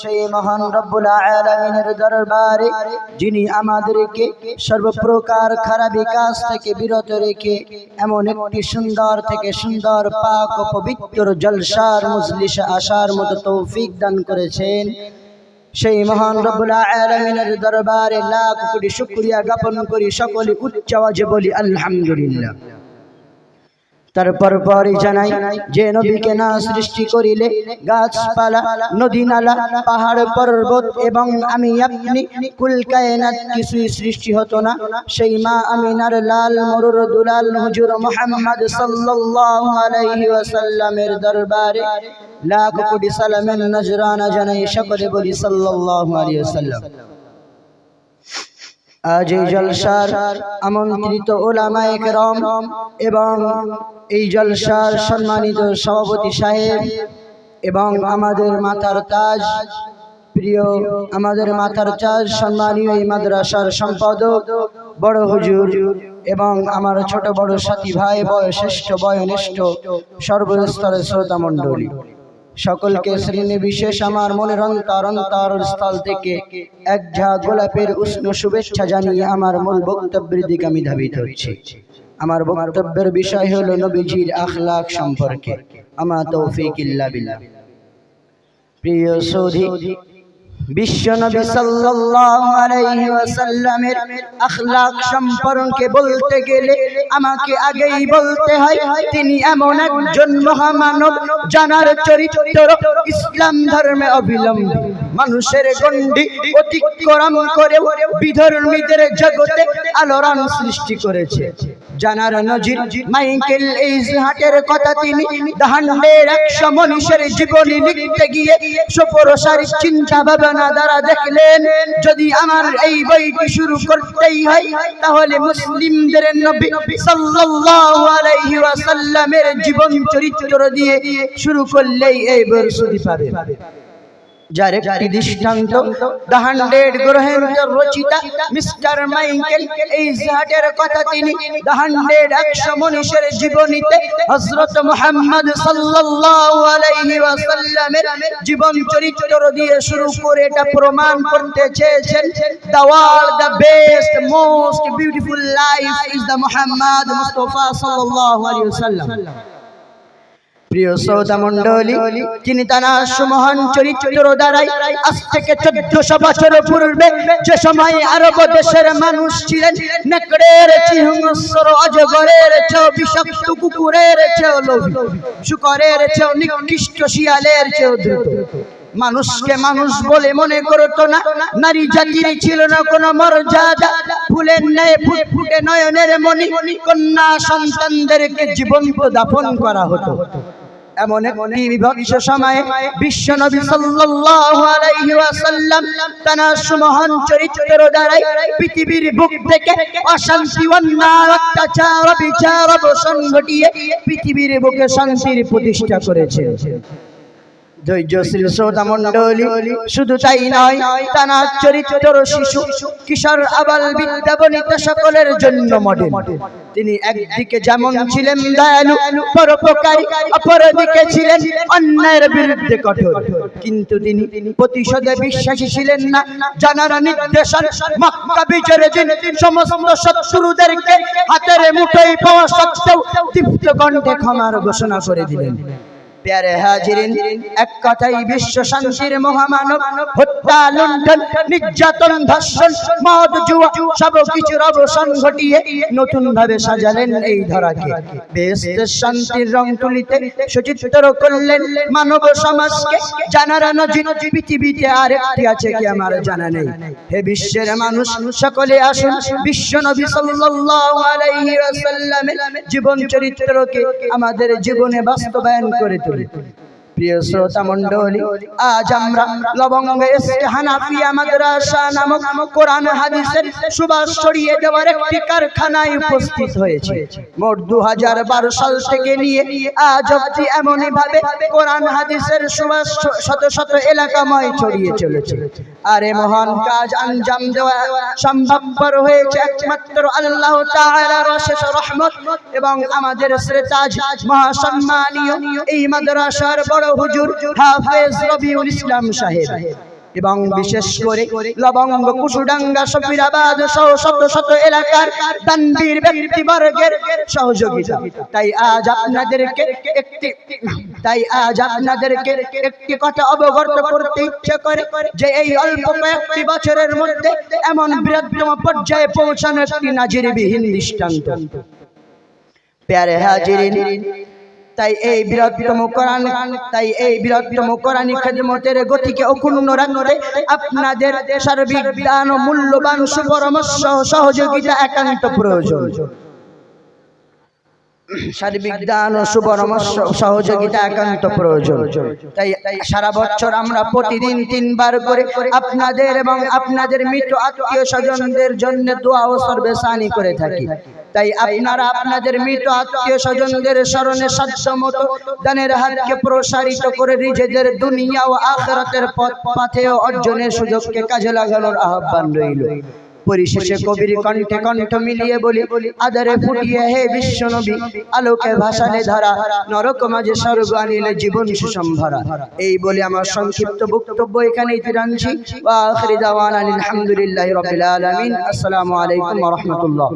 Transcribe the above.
সেই মহান রব্বুল আলামিনের দরবারে, যিনি আমাদেরকে সর্বপ্রকার খারাপ কাজ থেকে বিরত রেখে, এমন একটি সুন্দর থেকে সুন্দর, পাক ও পবিত্র জলসার মজলিসে আসার মতো তৌফিক দান করেছেন। সেই মহান রব্বুল আলামিনের দরবারে লাখ কোটি শুকরিয়া জ্ঞাপন করি সকলে উচ্চ আওয়াজে বলি, আলহামদুলিল্লাহ। তারপর পরে জানাই, যে নবীকে না সৃষ্টি করিলে গাছপালা, নদী নালা, পাহাড়, পর্বত এবং আমি আপনি কুল কায়নাত কিছুই সৃষ্টি হতো না। সেই মা আমিনার লাল মরুর দুলাল হুজুর মোহাম্মদ সাল্লাল্লাহু আলাইহি ওয়াসাল্লামের দরবারে লাখ কোটি সালামের নজরানা জানাই সকলে বলি সাল্লাল্লাহু আলাইহি ওয়াসাল্লাম। আজ এই জলসার আমন্ত্রিত ওলামায়ে কেরাম এবং এই জলসার সম্মানিত সভাপতি সাহেব এবং আমাদের মাথার তাজ, প্রিয় আমাদের মাথার তাজ, সম্মানীয় এই মাদ্রাসার সম্পাদক, বড় হুজুর এবং আমার ছোট বড় সাথী ভাই বয়শ্রেষ্ঠ বয়নিষ্ঠ সর্বস্তরের শ্রোতা মণ্ডলী সকলকে শ্রেণি বিশেষ আমার মনের অন্তর অন্তর স্থল থেকে এক ঝা গোলাপের উষ্ণ শুভেচ্ছা জানিয়ে আমার মূল বক্তব্যের দিকে আমি ধাবিত হয়েছি আমার বক্তব্যের বিষয় হলো নবীজির আখলাক সম্পর্কে। আমার তৌফিক ইল্লা বিল্লাহ। প্রিয় সৌধি বিশ্বনবী সাল্লাল্লাহু আলাইহি ওয়াসাল্লামের আখলাক সম্পর্কে বলতে গেলে আমাকে আগেই বলতে হয়, তিনি এমন একজন মহামানব জানার চরিত্র ইসলাম ধর্মে অবিলম্বী। মানুষের গণ্ডি অতিক্রম করে বিধর্মীদের জগতে আলোড়ন সৃষ্টি করেছে। জানার নজির মাইকেল এইজহাটের কথা তিনি দাহান্ডের একশো মনীষের জীবনী লিখতে গিয়ে সুপরসার চিন্তা ভাবনা দ্বারা দেখলেন যদি আমার এই বইটি শুরু করতেই হয় তাহলে মুসলিমদের নবী সাল্লাল্লাহু আলাইহি ওয়াসাল্লামের জীবন চরিত্র দিয়ে শুরু করলেই এই বই শুধু পাবে। যার একটি দৃষ্টান্ত দ্য হান্ড্রেড রচিতা মিস্টার মাইকেল এই জাহাটের কথা তিনি দ্য হান্ড্রেড একশো মনীষের জীবনীতে হজরত মোহাম্মদ ওয়াসাল্লামের জীবন চরিত্র দিয়ে শুরু করে এটা প্রমাণ করতে চেয়েছেন। The world, the best, most beautiful life is the Mohammad মুস্তাফা সাল্লাল্লাহু আলাইহি ওয়াসাল্লাম। প্রিয় শ্রোতা মন্ডলী তিনি তার সুমহান চরিত্র দ্বারাই আজ থেকে চোদ্দশো বছর পূর্বে যে সময় আরব দেশের মানুষ ছিলেন নেকড়ের চিহ্নস্বর অজগরের চেয়েও বিষাক্ত কুকুরের চেয়েও লোভী শুকরের চেয়েও নিকৃষ্ট শিয়ালের চেয়েও দ্রুত মানুষকে মানুষ বলে মনে করতো না। নারী জাতির ছিল না কোনো মর্যাদা। ফুলের ন্যায় ফুটফুটে নয়নের মণি। কন্যা সন্তানদেরকে জীবন দাফন করা হতো। এমন একটি বিভৎস সময়ে বিশ্ব নবী সাল্লাল্লাহু আলাইহি ওয়াসাল্লাম তার সুমহান চরিত্র দ্বারাই পৃথিবীর বুক থেকে অশান্তি, অন্যায়, অত্যাচার বিচার অবসান ঘটিয়ে পৃথিবীর বুকে শান্তির প্রতিষ্ঠা করেছে ধৈর্যশীল শ্রোতা মণ্ডলী শুধু তাই নয় তানা চরিত্র শিশু কিশোর আবাল বিদ্যা বনিতা সকলের জন্য মডেল তিনি একদিকে যেমন ছিলেন দয়ালু পরোপকারী অপরদিকে ছিলেন অন্যায়ের বিরুদ্ধে কঠোর। কিন্তু তিনি প্রতিশোধে বিশ্বাসী ছিলেন না জানার নির্দেশন মক্কা বিজয়ের দিন সমস্ত শত্রুদেরকে হাতের মুঠোয় পাওয়া সত্ত্বেও দীপ্ত কণ্ঠে ক্ষমার ঘোষণা করে দিলেন। প্যারে বিশ্ব শান্তির মহামানব, হত্যা, লুণ্ঠন, নির্যাতন, ধর্ষণ, মদ, জুয়া নতুন ভাবে সাজালেন সুচিত্র করলেন মানব সমাজকে। জানার নজির, পৃথিবীতে আরেকটি আছে কি আমার জানা নেই। হে বিশ্বের মানুষ, সকলে আসুন, বিশ্ব নবী সাল্লাল্লাহু আলাইহি ওয়াসাল্লামের জীবন চরিত্রকে আমাদের জীবনে বাস্তবায়ন করে করি প্রিয় শ্রোতা মণ্ডলী, আজ আমরা লবঙ্গ এসে হানাফিয়া মাদ্রাসা নামক কোরআন হাদিসের সুবাস ছড়িয়ে দেওয়ার একটি কারখানায় উপস্থিত হয়েছে। মোট দু হাজার বারো সাল থেকে নিয়ে আজ অব্দি এমনই ভাবে কোরআন হাদিসের সুবাস শত শত এলাকাময় ছড়িয়ে চলেছে। আর মহান কাজ আঞ্জাম দেওয়া সম্ভবপর হয়েছে একমাত্র আল্লাহ তাআলার অশেষ রহমত এবং আমাদের শ্রেতাজ মহাসম্মানীয় এই মাদ্রাসার বড় হুজুর হাফেজ রবিউল ইসলাম সাহেব। এবং বিশেষ করে লবঙ্গ কুসুডাঙ্গা সফিরাবাদ সহ শত শত এলাকার দানবীর ব্যক্তিবর্গের সহযোগিতা। তাই আজ আপনাদেরকে একটি তাই আজ আপনাদেরকে একটি কথা অবগত করতে ইচ্ছে করে যে এই অল্প কয়েকটি বছরের মধ্যে এমন বৃহত্তম পর্যায়ে পৌঁছানো একটি নাজিরবিহীন দৃষ্টান্ত। প্যারে হাজিরিন তাই এই বৃহত্তম কোরআন তাই এই বৃহত্তম কোরআনী খেদমতের গতিকে অক্ষুণ্ণ রাখতে আপনাদের সার্বিক দান ও মূল্যবান সুপরামর্শ সহযোগিতা একান্ত প্রয়োজন। দান ও সুপরামর্শ সহযোগিতা একান্ত প্রয়োজন। তাই সারা বছর আমরা প্রতিদিন তিনবার করে আপনাদের এবং আপনাদের মৃত আত্মীয় স্বজনদের জন্য দোয়া ও সর্বেশানি করে থাকি। তাই আপনারা আপনাদের মৃত আত্মীয় স্বজনদের স্মরণে সাধ্য দানের হাতকে প্রসারিত করে নিজেদের দুনিয়া ও আখরাতের পথ পাথে অর্জনের সুযোগকে কাজে লাগানোর আহ্বান রইল। পরিশেষে কবির কণ্ঠে কণ্ঠ মিলিয়ে বলি আদারে ফুটিয়ে হে বিশ্ব নবী আলোকে ভাসানে ধারা নরক মাঝে স্বর্গ আনিলে জীবন সুসম্ভরা। এই বলে আমার সংক্ষিপ্ত বক্তব্য এখানে তিরানছি ওয়া আখিরি দাওয়ানা আলহামদুলিল্লাহি রাব্বিল আলামিন। আসসালামু আলাইকুম ওয়া রাহমাতুল্লাহ।